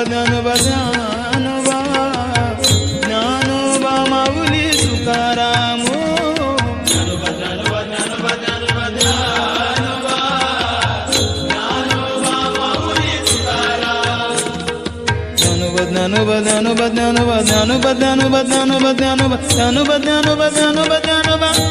वदनुवदानुवा ज्ञानो वा मौलि सुकारामो అనుబద్ అనుబద్ అనుబద్ అనుబద్ అనుబద్ అనుబద్ అనుబద్ అనుబద్ అనుబద్ అనుబద్ అనుబద్